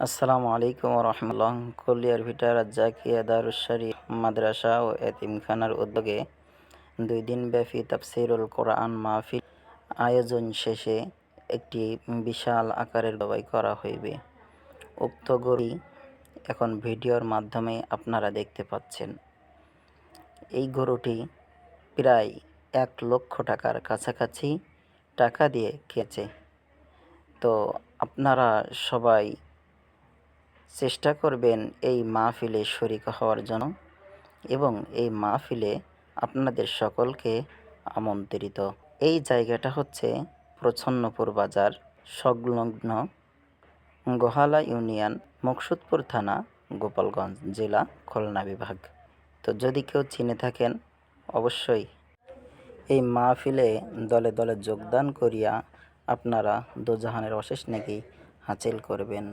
আসসালামু আলাইকুম রহমতুল্লাহ কলিয়ার ভিটা রাজ্জাকিয়া দারুশরী মাদ্রাসা ও এতিমখানার উদ্যোগে দুই দিনব্যাপী তাফসিরুল কোরআন মাহফিল আয়োজন শেষে একটি বিশাল আকারের জবাই করা হইবে। উক্ত গরু এখন ভিডিওর মাধ্যমে আপনারা দেখতে পাচ্ছেন। এই গরুটি প্রায় এক লক্ষ টাকার কাছাকাছি টাকা দিয়ে খেয়েছে তো আপনারা সবাই চেষ্টা করবেন এই মাহফিলে শরিক হওয়ার জন্য এবং এই মাহফিলে আপনাদের সকলকে আমন্ত্রিত। এই জায়গাটা হচ্ছে প্রচ্ছন্নপুর বাজার, সংলগ্ন গোহালা ইউনিয়ন, মকসুদপুর থানা, গোপালগঞ্জ জেলা, খুলনা বিভাগ। তো যদি কেউ চিনে থাকেন, অবশ্যই এই মাহফিলে দলে দলে যোগদান করিয়া আপনারা দোজাহানের অশেষ নাকি হাসিল করবেন।